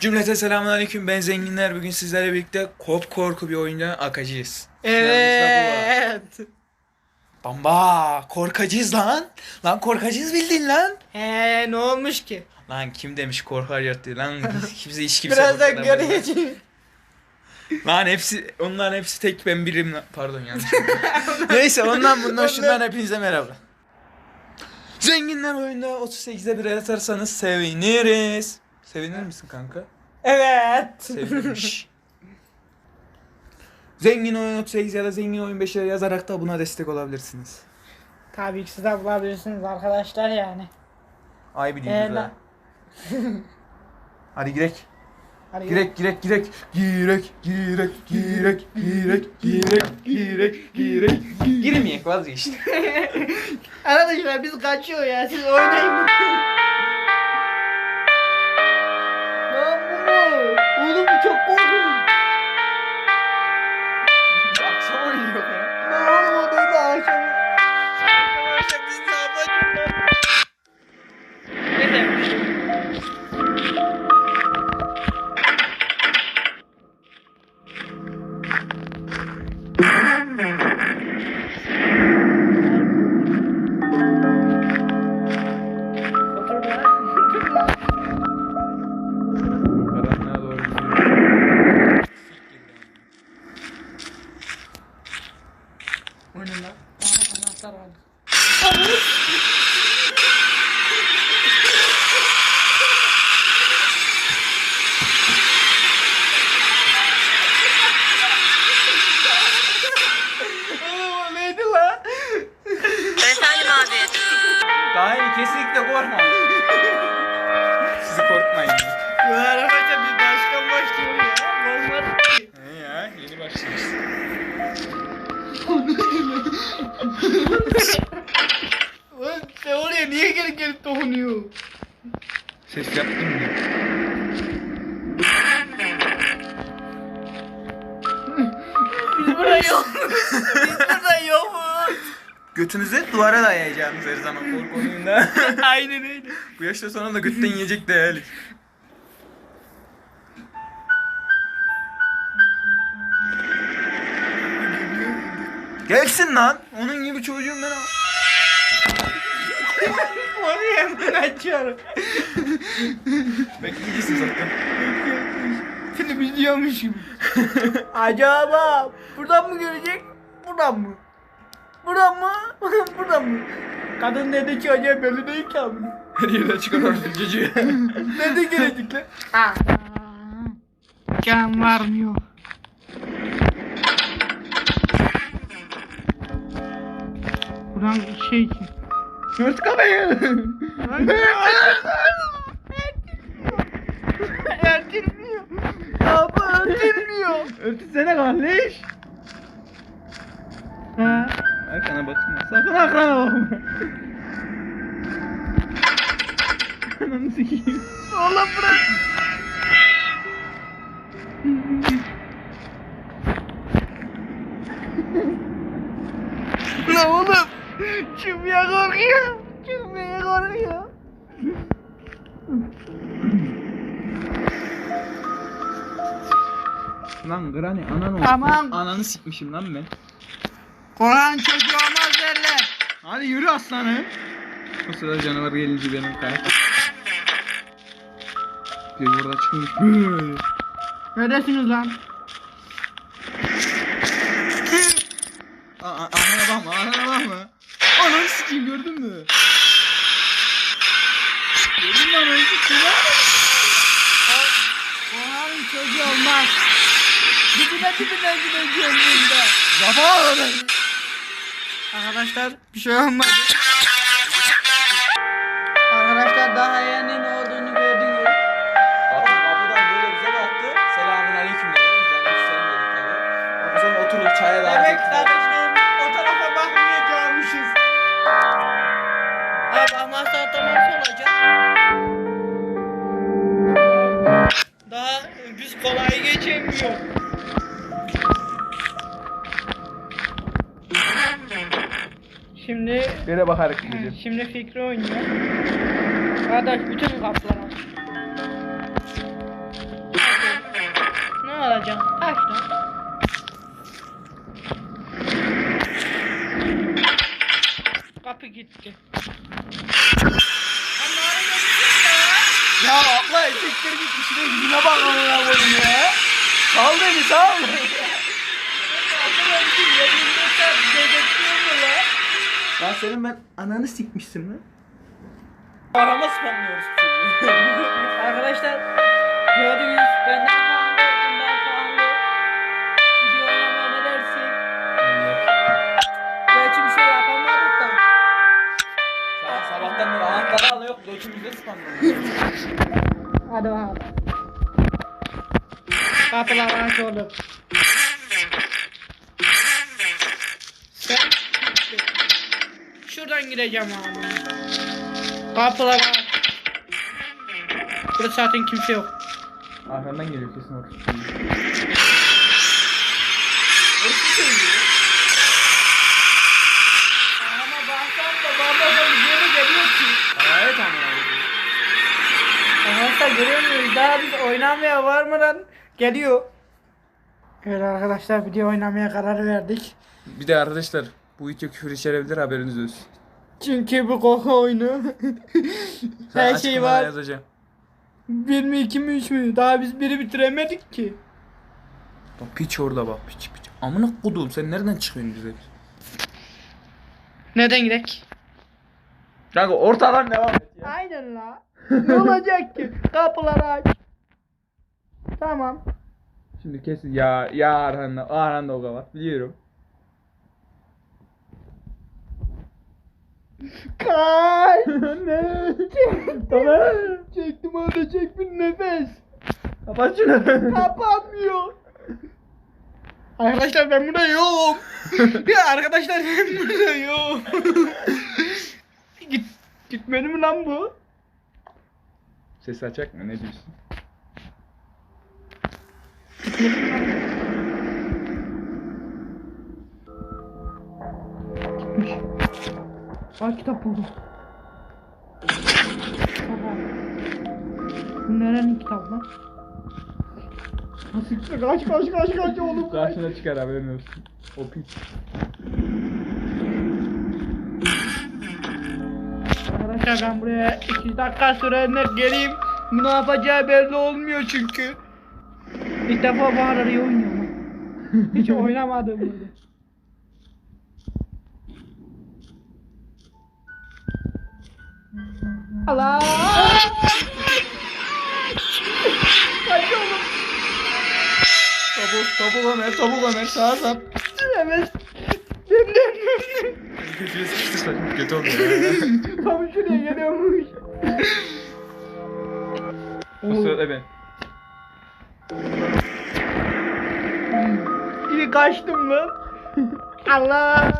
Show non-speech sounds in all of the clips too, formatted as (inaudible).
Cümlete selamünaleyküm. Ben zenginler. Bugün sizlerle birlikte kop korku bir oyundan akacağız. Evet. Bamba korkacağız lan. Lan korkacağız bildin lan. He ne olmuş ki? Lan kim demiş korkar yattı lan. (laughs) Kimse hiç kimse Birazdan korkar demez lan. göreceğiz. Lan hepsi onların hepsi tek ben birim lan. Pardon yanlış. (laughs) Neyse ondan bundan şundan hepinize merhaba. Zenginler oyunda 38'de bir el atarsanız seviniriz. Sevinir misin kanka? Evet. Sevinmiş. (laughs) Zengin oyun 38 ya da zengin oyun 5'e yazarak da buna destek olabilirsiniz. Tabii ki siz de bulabilirsiniz arkadaşlar yani. Ay bir Ee, la- (laughs) Hadi girek. Hadi Girek girek girek. Girek girek girek girek girek girek girek. Girmeyek vazgeçtim. (laughs) Arkadaşlar biz kaçıyor ya siz oynayın. Boom, Oğlum sen oraya niye gelip gelip dokunuyor? Ses yaptın mı? Biz burada yok. Biz burada yokuz. Götünüzü duvara dayayacağınız her zaman korku oyununda. (laughs) Aynen öyle. Bu yaşta sonra da götten yiyecek de yani. Gelsin lan. Onun gibi çocuğum ben. Oraya hemen açıyorum. Bekleyeceksin zaten. Film izliyormuş gibi. (laughs) Acaba buradan mı görecek? Buradan mı? Buradan mı? (laughs) buradan mı? Kadın dedi ki acaba belli değil ki abi. Her yerden çıkarıyoruz (laughs) çocuğu. Nerede gelecek lan? Can varmıyor. Buradan şey için. Ört kafayı. (laughs) Ertilmiyor. Abi ertilmiyor. Örtüsene kardeş. Ha. Arkana bakma. Sakın arkana bakma. (laughs) Ananı sikeyim. Oğlum bırak. Ne oğlum? Çıkmaya korkuyor. Çıkmaya korkuyor. Lan Granny anan olsun. Tamam. Ananı sikmişim lan ben. Korhan çocuğu olmaz derler. Hadi yürü aslanı. O sırada canavar gelince benim karakter. Bir burada çıkmış. Neredesiniz lan? Anana bakma, anana bakma. Sikeyim gördün mü? Gördün mü ananı sikeyim lan? Korhan'ın çocuğu olmaz. Dibine dibine gideceğim bunda. Lan. Arkadaşlar bir şey olmadı. Arkadaşlar daha yeni ne olduğunu gördünüz. Kapıdan böyle bize baktı. Selamun aleyküm dedi. Biz aleykümselam dedik tabii. Ondan sonra oturup çaya davet kardeşlerim o çık. Şimdi Nereye bakarak gideceğim? şimdi Fikri oynuyor. Arkadaş bütün kapları al. Ne alacağım? Taş lan. Kapı gitti. Ya abla siktir git işine yüzüne bak amına koyayım ya. Sal beni sal. Lan senin ben ananı sikmişsin lan. Arama spamlıyoruz. (laughs) Arkadaşlar gördüğünüz ben ne şey Sabahtan beri ağaçlara alıyor, götümüzde spamlıyor. Hadi bakalım. Kapılar aç oğlum. Sen Şuradan gireceğim abi. Kapılar aç. Burada zaten kimse yok. Arkandan geliyor kesin orası. Ama baksam da baba da geri geliyor ki. Evet amına koyayım. Arkadaşlar görüyor muyuz? Daha biz oynamaya varmadan geliyor. Evet arkadaşlar video oynamaya karar verdik. Bir de arkadaşlar bu video küfür içerebilir haberiniz olsun. Çünkü bu korku oyunu. (laughs) Her şey var. Yazacağım. Bir mi iki mi üç mü? Daha biz biri bitiremedik ki. Bak piç orada bak piç piç. Amına kodum sen nereden çıkıyorsun bize? Neden gidek? Kanka ortadan devam et ya. Aynen la. (laughs) ne olacak ki? Kapıları aç. Tamam. Şimdi kesin ya ya Arhan'da Arhan'da o kadar biliyorum. Kay. (laughs) ne? tamam. Çektim orada çek bir nefes. Kapat şunu. Kapanmıyor. Arkadaşlar ben burada yokum. (laughs) ya arkadaşlar ben burada yokum. Git gitmedi mi lan bu? Sesi açacak mı ne diyorsun? Gitmiş. Aa kitap buldum. Bu nerenin kitabı lan? Nasıl kaç kaç kaç kaç oğlum kaç. Karşına çıkar haberin olsun. O piç. Arkadaşlar ben buraya 2 dakika sürenler geleyim. Ne yapacağı belli olmuyor çünkü. İlk defa Bahar arayı oynuyorum. (laughs) Hiç oynamadım böyle. Allah! Kaç oğlum. Topuk topuk Ömer topuk Ömer sağa sap. Evet. Kötüye sıkıştırsak kötü oluyor. (laughs) Tam şuraya geliyormuş. Bu sırada ben. İyi kaçtım lan. Allah.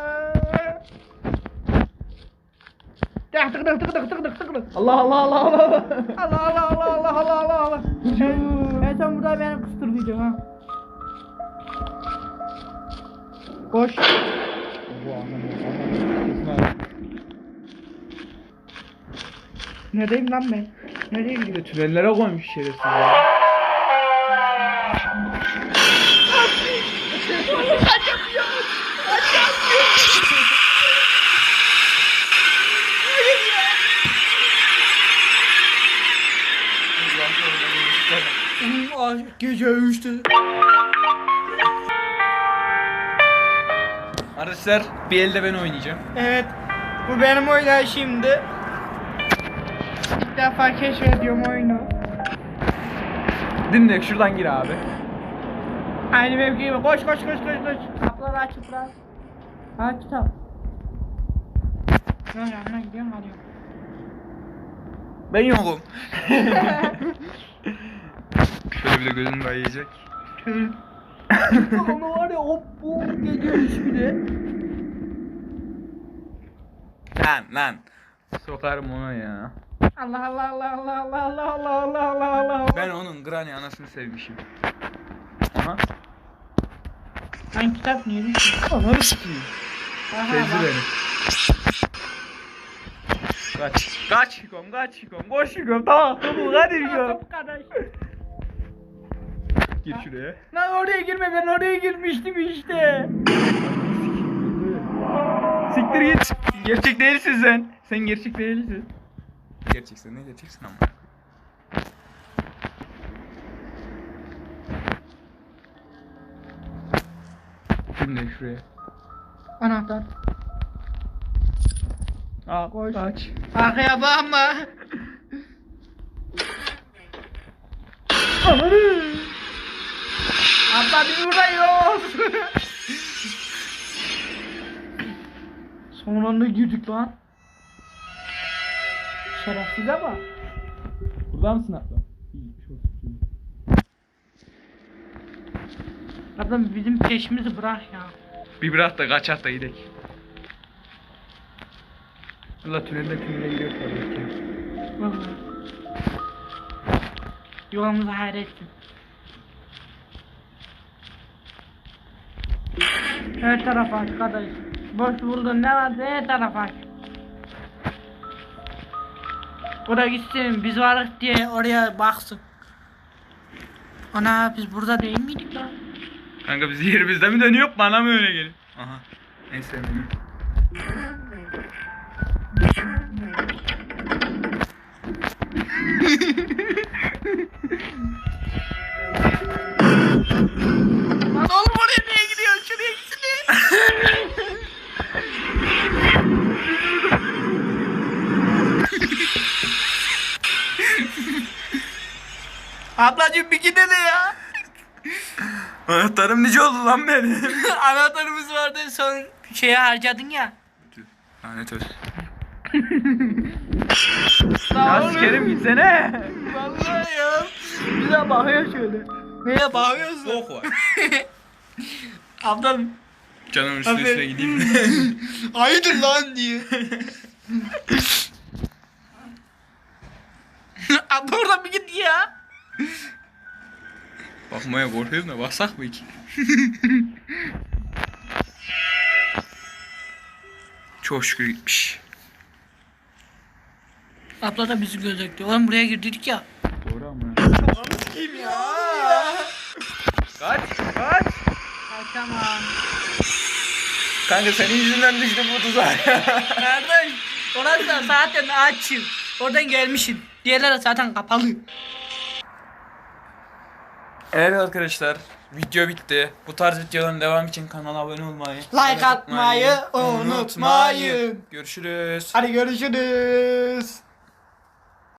Tık tık tık tık tık tık tık tık. Allah Allah Allah Allah. Allah Allah Allah Allah Allah Allah Allah. Sen, ben sen burada beni kıstıracaksın ha. Koş. Neredeyim lan ben? Nereye de tünellere koymuş şerefsiz ya. Gece üçte. Arkadaşlar bir elde ben oynayacağım. Evet. Bu benim şimdi. İlk defa keşfediyorum oyunu. Dimdik şuradan gir abi. Aynı benim gibi. Koş koş koş koş koş. Kapıları açıp bırak. Ha kitap. Yok yanına gidiyorum alıyorum. Ben yokum. (laughs) Şöyle bir de gözüm kayacak. Onu var ya hop bu geliyormuş bir de. Lan lan. Sokarım ona ya. Allah Allah Allah Allah Allah Allah Allah Allah Allah Allah. Ben onun Granny anasını sevmişim. Aha. Ben kitap niye düştüm? Ananı sikeyim. Bak. beni. Kaç. Kaç Hikom kaç Hikom. Koş Hikom. Tamam tamam hadi Hikom. Tamam kardeş. Gir şuraya. Lan oraya girme ben oraya girmiştim işte. Siktir git. Gerçek değilsin sen. Sen gerçek değilsin. Gerçekten ne gerçeksin ama. Şimdi şuraya. Anahtar. Aa, Koş. Aç. Arkaya bakma. Abla biz buradayız. Son anda girdik lan. Şerefsize bak. Burada mısın abla? Ablam bizim peşimizi bırak ya. Bir bırak da kaçak da gidelim. Allah tünelde tünele gidiyor tabii Vallahi. Yolumuzu hayretsin. Her tarafa aç kardeş. Boş buldun ne varsa her tarafa aç. Oraya gitsin biz varız diye oraya baksın. Ana biz burada değil miydik lan? Kanka biz yerimizde mi dönüyor bana mı öyle geliyor? Aha. Neyse. Lan (laughs) Ablacığım bir gidelim ya. Anahtarım nice oldu lan benim. (laughs) Anahtarımız vardı son şeye harcadın ya. Lanet olsun. (laughs) Ya sikerim gitsene. Vallahi ya. Bize bakıyor şöyle. Neye bakıyorsun? Soğuk var. Ablam Canım üstüne üstüne gideyim. hayırdır lan diye. Abla oradan bir git ya. Bakmaya korkuyorum da baksak mı hiç? Çok şükür gitmiş. Abla da bizi gözekti. Oğlum buraya girdik ya. Doğru ama. Kim ya? Kaç, kaç. Ay tamam. Kanka senin yüzünden düştüm bu tuzağa. Kardeş orası da zaten açım. Oradan gelmişsin. Diğerleri zaten kapalı. Evet arkadaşlar video bitti. Bu tarz videoların devamı için kanala abone olmayı, Like atmayı unutmayın. Görüşürüz. Hadi görüşürüz.